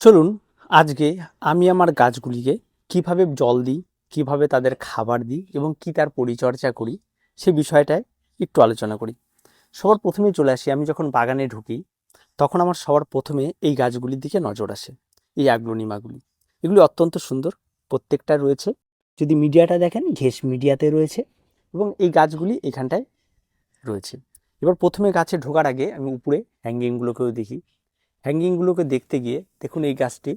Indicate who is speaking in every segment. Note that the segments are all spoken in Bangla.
Speaker 1: চলুন, আজকে আমি আমার গাছগুলিকে কীভাবে জল দিই, কীভাবে তাদের খাবার দিই এবং কি তার পরিচর্যা করি, সে বিষয়টায় একটু আলোচনা করি। সবার প্রথমে চলে আসি, আমি যখন বাগানে ঢুকি, তখন আমার সবার প্রথমে এই গাছগুলির দিকে নজর আসে, এই আগ্রনিমাগুলি। এগুলি অত্যন্ত সুন্দর, প্রত্যেকটা রয়েছে। যদি মিডিয়াটা দেখেন ঘেস মিডিয়াতে রয়েছে এবং এই গাছগুলি এখানটায় রয়েছে। এবার প্রথমে গাছে ঢোকার আগে আমি উপরে হ্যাঙ্গিংগুলোকেও দেখি। হ্যাঙ্গিংগুলোকে দেখতে গিয়ে দেখুন এই গাছটি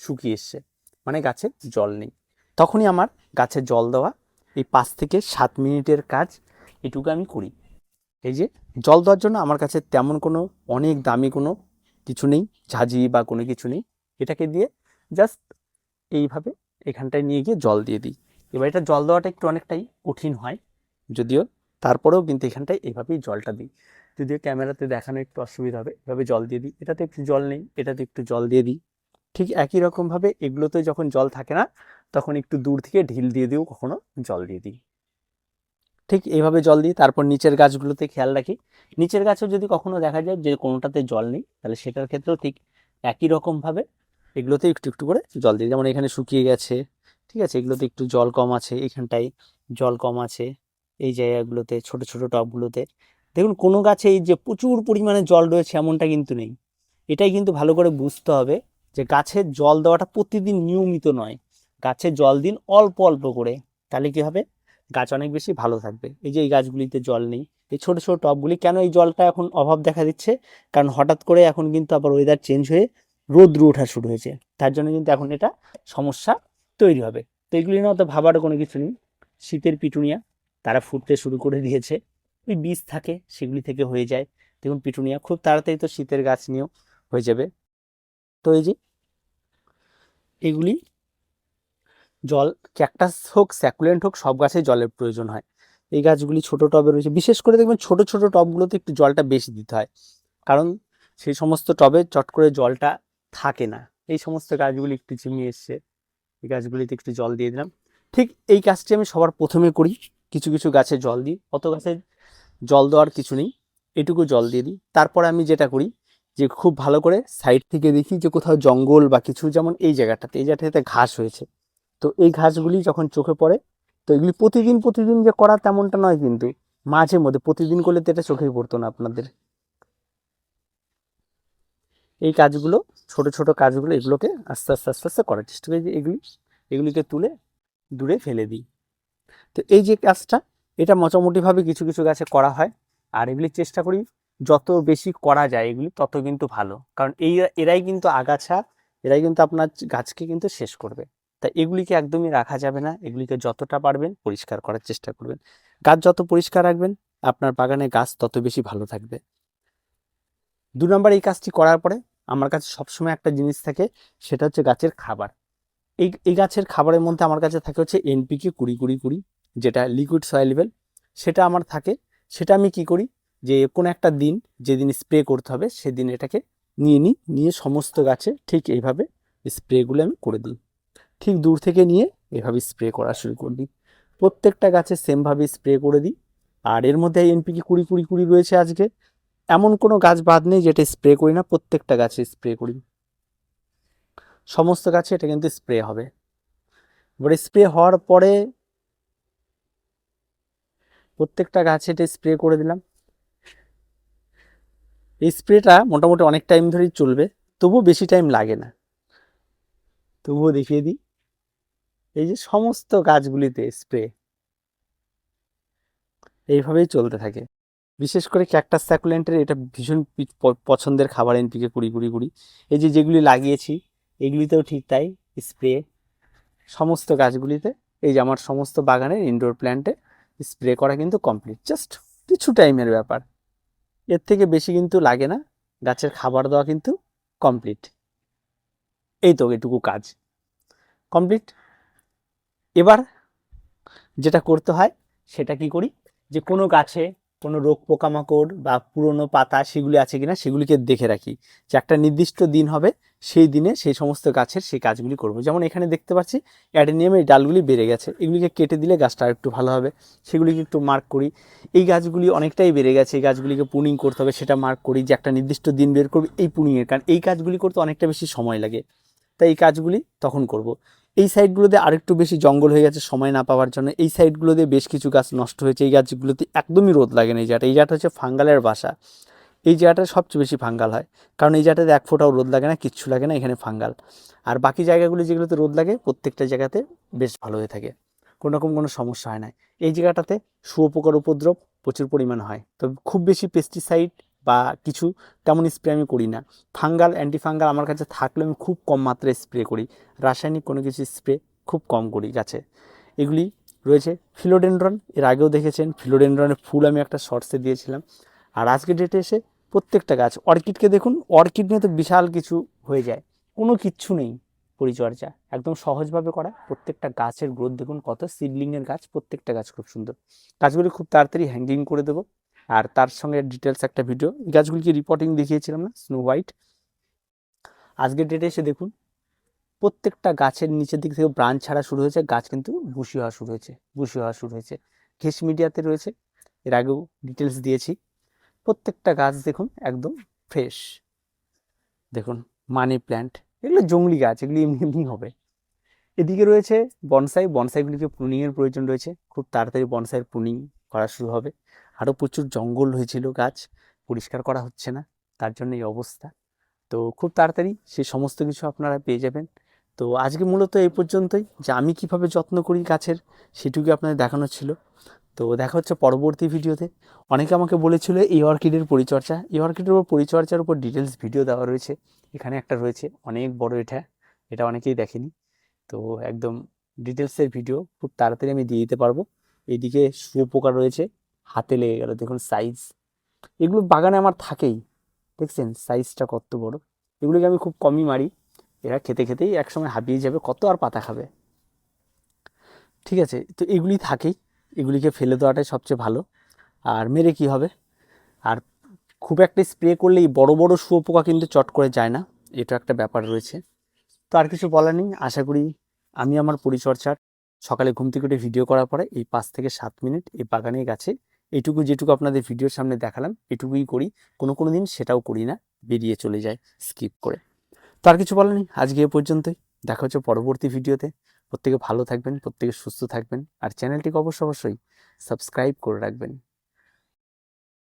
Speaker 1: শুকিয়ে এসছে। মানে গাছে জল নেই। তখনই আমার গাছে জল দেওয়া এই পাঁচ থেকে সাত মিনিটের কাজ এটুকু আমি করি। এই যে জল দেওয়ার জন্য আমার কাছে তেমন কোনো অনেক দামি কোনো কিছু নেই, ঝাঁঝি বা কোনো কিছু নেই। এটাকে দিয়ে জাস্ট এইভাবে এখানটায় নিয়ে গিয়ে জল দিয়ে দিই। এবার এটা জল দেওয়াটা একটু অনেকটাই কঠিন হয়, যদিও তারপরেও কিন্তু এখানটায় এইভাবেই জলটা দিই। যদিও ক্যামেরাতে দেখানো একটু অসুবিধা হবে, এভাবে জল দিয়ে দিই। এটাতে একটু জল নেই, এটাতে একটু জল দিয়ে দিই। ঠিক একই রকমভাবে এগুলোতে যখন জল থাকে না, তখন একটু দূর থেকে ঢিল দিয়ে দিও কখনো জল দিয়ে দিই। ঠিক এইভাবে জল দিই তারপর নিচের গাছগুলোতে খেয়াল রাখি। নিচের গাছেও যদি কখনো দেখা যায় যে কোনোটাতে জল নেই, তাহলে সেটার ক্ষেত্রেও ঠিক একই রকমভাবে এগুলোতে একটু একটু করে জল দিই। যেমন এখানে শুকিয়ে গেছে, ঠিক আছে, এগুলোতে একটু জল কম আছে, এখানটায় জল কম আছে। এই জায়গাগুলোতে, ছোট ছোট টবগুলোতে দেখুন, কোনো গাছে এই যে প্রচুর পরিমাণে জল রয়েছে এমনটা কিন্তু নেই। এটাই কিন্তু ভালো করে বুঝতে হবে যে গাছের জল দেওয়াটা প্রতিদিন নিয়মিত নয়। গাছে জল দিন অল্প অল্প করে। তাহলে কী হবে? গাছ অনেক বেশি ভালো থাকবে। এই যে এই গাছগুলিতে জল নেই। এই ছোটো ছোটো টবগুলি কেন এই জলটা এখন অভাব দেখা দিচ্ছে? কারণ হঠাৎ করে এখন কিন্তু আবার ওয়েদার চেঞ্জ হয়ে রোদ্রু ওঠা শুরু হয়েছে। তার জন্য কিন্তু এখন এটা সমস্যা তৈরি হবে। তো এগুলি নিয়ে অত ভাবারও কোনো কিছু নেই। শীতের পিটুনিয়া, তারা ফুটতে শুরু করে দিয়েছে। ওই বীজ থাকে, সেগুলি থেকে হয়ে যায়। দেখুন পিটুনিয়া, খুব তাড়াতাড়ি তো শীতের গাছ নিয়েও হয়ে যাবে। তো এই যে, এগুলি জল ক্যাকটাস হোক স্যাকুলেন্ট হোক, সব গাছে জলের প্রয়োজন হয়। এই গাছগুলি ছোট টবে রয়েছে। বিশেষ করে দেখবেন ছোট ছোট টবগুলোতে একটু জলটা বেশি দিতে হয়। কারণ সেই সমস্ত টবে চট করে জলটা থাকে না। এই সমস্ত গাছগুলি একটু ঝিমিয়ে এসছে। এই গাছগুলিতে একটু জল দিয়ে দিলাম। ঠিক এই কাজটি আমি সবার প্রথমে করি। কিছু কিছু গাছে জল দিই। অত গাছে জল দেওয়ার কিছু নেই, এটুকু জল দিয়ে দিই। তারপরে আমি যেটা করি, যে খুব ভালো করে সাইড থেকে দেখি যে কোথাও জঙ্গল বা কিছু, যেমন এই জায়গাটাতে এই জায়গাটাতে ঘাস হয়েছে। তো এই ঘাসগুলি যখন চোখে পড়ে, তো এগুলি প্রতিদিন প্রতিদিন যে করা তেমনটা নয় কিন্তু, মাঝে মধ্যে, প্রতিদিন করলে তো এটা চোখেই পড়তো না আপনাদের। এই কাজগুলো, ছোট ছোট কাজগুলো, এগুলোকে আস্তে আস্তে আস্তে আস্তে করার চেষ্টা করি যে এগুলি, এগুলিকে তুলে দূরে ফেলে দিই। তো এই যে কাজটা এটা মোটামুটিভাবে কিছু কিছু গাছে করা হয়। আর এগুলি চেষ্টা করি যত বেশি করা যায় এগুলি তত কিন্তু ভালো। কারণ এই এরাই কিন্তু আগাছা, এরাই কিন্তু আপনার গাছকে কিন্তু শেষ করবে। তাই এগুলিকে একদমই রাখা যাবে না। এগুলিকে যতটা পারবেন পরিষ্কার করার চেষ্টা করবেন। গাছ যত পরিষ্কার রাখবেন, আপনার বাগানে গাছ তত বেশি ভালো থাকবে। দু নম্বর এই কাজটি করার পরে আমার কাছে সবসময় একটা জিনিস থাকে, সেটা হচ্ছে গাছের খাবার। এই এই গাছের খাবারের মধ্যে আমার কাছে থাকে হচ্ছে এনপিকে কুড়ি কুড়ি কুড়ি। যেটা লিকুইড সয়েলেবেল সেটা আমার থাকে। সেটা আমি কি করি? যে কোনো একটা দিন যেদিন স্প্রে করতে হবে, সেদিন এটাকে নিয়ে নিই, নিয়ে সমস্ত গাছে ঠিক এইভাবে স্প্রেগুলো আমি করে দিই। ঠিক দূর থেকে নিয়ে এভাবে স্প্রে করা শুরু করে দিই। প্রত্যেকটা গাছে সেমভাবে স্প্রে করে দিই। আর এর মধ্যে এনপিকে কুড়ি কুড়ি কুড়ি রয়েছে আজকে। এমন কোনো গাছ বাদ নেই যেটা স্প্রে করি না, প্রত্যেকটা গাছে স্প্রে করি। সমস্ত গাছে এটা কিন্তু স্প্রে হবে। এবার স্প্রে হওয়ার পরে প্রত্যেকটা গাছে এটা স্প্রে করে দিলাম। এই স্প্রেটা মোটামুটি অনেক টাইম ধরেই চলবে, তবুও বেশি টাইম লাগে না। তবুও দেখিয়ে দিই। এই যে সমস্ত গাছগুলিতে স্প্রে এইভাবেই চলতে থাকে। বিশেষ করে ক্যাকটাস স্যাকুলেন্টের এটা ভীষণ পছন্দের খাবার এনপিকে কুড়ি কুড়ি কুড়ি। এই যে যেগুলি লাগিয়েছি, এগুলিতেও ঠিক তাই স্প্রে সমস্ত গাছগুলিতে। এই যে আমার সমস্ত বাগানের ইনডোর প্ল্যান্টে স্প্রে করা কিন্তু কমপ্লিট জাস্ট কিছু টাইমের ব্যাপার। এর থেকে বেশি কিন্তু লাগে না। গাছের খাবার দেওয়া কিন্তু কমপ্লিট এই তো এটুকু কাজ। কমপ্লিট এবার যেটা করতে হয়, সেটা কি করি? যে কোনো গাছে কোনো রোগ পোকামাকড় বা পুরনো পাতা সেগুলি আছে কিনা সেগুলিকে দেখে রাখি। যে একটা নির্দিষ্ট দিন হবে, সেই দিনে সেই সমস্ত গাছের সেই কাজগুলি করব। যেমন এখানে দেখতে পাচ্ছি, অ্যাডেনিয়ামের ডালগুলি বেড়ে গেছে। এগুলিকে কেটে দিলে গাছটা একটু ভালো হবে। সেগুলিকে একটু মার্ক করি। এই গাছগুলি অনেকটাই বেড়ে গেছে। এই গাছগুলিকে পুনিং করতে হবে, সেটা মার্ক করি যে একটা নির্দিষ্ট দিন বের করবে এই পুনিংয়ের কারণ এই কাজগুলি করতে অনেকটা বেশি সময় লাগে। তাই এই কাজগুলি তখন করব। এই সাইডগুলোতে আরেকটু বেশি জঙ্গল হয়ে গেছে সময় না পাওয়ার জন্য। এই সাইডগুলোতে বেশ কিছু গাছ নষ্ট হয়েছে। এই গাছগুলোতে একদমই রোদ লাগে না এই জায়গাটা। এই জায়গাটা হচ্ছে ফাঙ্গালের বাসা। এই জায়গাটা সবচেয়ে বেশি ফাঙ্গাল হয়। কারণ এই জায়গাটাতে এক ফোঁটাও রোদ লাগে না, কিচ্ছু লাগে না, এখানে ফাঙ্গাল। আর বাকি জায়গাগুলো যেগুলোতে রোদ লাগে, প্রত্যেকটা জায়গাতে বেশ ভালো হয়ে থাকে। কোনো রকম কোনো সমস্যা হয় না। এই জায়গাটাতে শুয়োপোকার উপদ্রব প্রচুর পরিমাণ হয়। তবে খুব বেশি পেস্টিসাইড বা কিছু তেমন স্প্রে আমি করি না। ফাঙ্গাল অ্যান্টি ফাঙ্গাল আমার কাছে থাকলে আমি খুব কম মাত্রায় স্প্রে করি। রাসায়নিক কোনো কিছু স্প্রে খুব কম করি গাছে। এগুলি রয়েছে ফিলোডেন্ড্রন এর আগেও দেখেছেন ফিলোডেন্ড্রনের ফুল আমি একটা শর্টসে দিয়েছিলাম। আর আজকে ডেটে এসে প্রত্যেকটা গাছ অর্কিডকে দেখুন অর্কিড নিয়ে তো বিশাল কিছু হয়ে যায়। কোনো কিচ্ছু নেই পরিচর্যা, একদম সহজভাবে করা। প্রত্যেকটা গাছের গ্রোথ দেখুন, কত সিডলিংয়ের গাছ, প্রত্যেকটা গাছ খুব সুন্দর। গাছগুলি খুব তাড়াতাড়ি হ্যাঙ্গিং করে দেবো। আর তার সঙ্গে ডিটেলস একটা ভিডিও গাছগুলিকে রিপোর্টিং দেখিয়েছিলাম না স্নো হোয়াইট আজকের ডেটে এসে দেখুন, প্রত্যেকটা গাছের নিচের দিক থেকে ব্রাঞ্চ ছাড়া শুরু হয়েছে, গাছ কিন্তু বুসি হওয়া শুরু হয়েছে বুশি হওয়া শুরু হয়েছে। ঘেস মিডিয়াতে রয়েছে, এর আগেও ডিটেলস দিয়েছি। প্রত্যেকটা গাছ দেখুন একদম ফ্রেশ দেখুন মানি প্ল্যান্ট এগুলো জংলি গাছ, এগুলি এমনি এমনি হবে। এদিকে রয়েছে বনসাই বনসাইগুলিকে প্রুনিংয়ের প্রয়োজন রয়েছে। খুব তাড়াতাড়ি বনসাইয়ের প্রুনিং করা শুরু হবে। আরও প্রচুর জঙ্গল হয়েছিল, গাছ পরিষ্কার করা হচ্ছে না, তার জন্য এই অবস্থা। তো খুব তাড়াতাড়ি সে সমস্ত কিছু আপনারা পেয়ে যাবেন। তো আজকে মূলত এই পর্যন্তই যে আমি কীভাবে যত্ন করি গাছের সেটুকু আপনাদের দেখানো ছিল। তো দেখা হচ্ছে পরবর্তী ভিডিওতে। অনেকে আমাকে বলেছিল এই অর্কিডের পরিচর্যা। এই অর্কিডের উপর পরিচর্যার উপর ডিটেলস ভিডিও দেওয়া রয়েছে। এখানে একটা রয়েছে, অনেক বড় এটা। এটা অনেকেই দেখেনি। তো একদম ডিটেলসের ভিডিও খুব তাড়াতাড়ি আমি দিয়ে দিতে পারব। এইদিকে শুয়োপোকা রয়েছে। হাতে লেগে গেল। দেখুন সাইজ এগুলো বাগানে আমার থাকেই। দেখছেন সাইজটা কত বড়। এগুলোকে আমি খুব কমই মারি। এরা খেতে খেতেই একসময় হাবিয়ে যাবে, কত আর পাতা খাবে। ঠিক আছে, তো এগুলি থাকেই। এগুলিকে ফেলে দেওয়াটাই সবচেয়ে ভালো। আর মেরে কি হবে? আর খুব একটা স্প্রে করলে করলেই বড় বড় শুয়োপোকা কিন্তু চট করে যায় না। এটা একটা ব্যাপার রয়েছে। তো আর কিছু বলার নেই। আশা করি আমি আমার পরিচর্যার সকালে ঘুম থেকে উঠে ভিডিও করার পরে এই পাঁচ থেকে সাত মিনিট এই বাগানের গাছে এইটুকু যেটুকু আপনাদের ভিডিওর সামনে দেখালাম, এটুকুই করি। কোনো কোনো দিন সেটাও করি না, বেরিয়ে চলে যায় স্কিপ করে। তো আর কিছু বলার নেই, আজকে এ পর্যন্তই। দেখা হচ্ছে পরবর্তী ভিডিওতে। প্রত্যেকে ভালো থাকবেন, প্রত্যেকে সুস্থ থাকবেন। আর চ্যানেলটিকে অবশ্য অবশ্যই সাবস্ক্রাইব করে রাখবেন।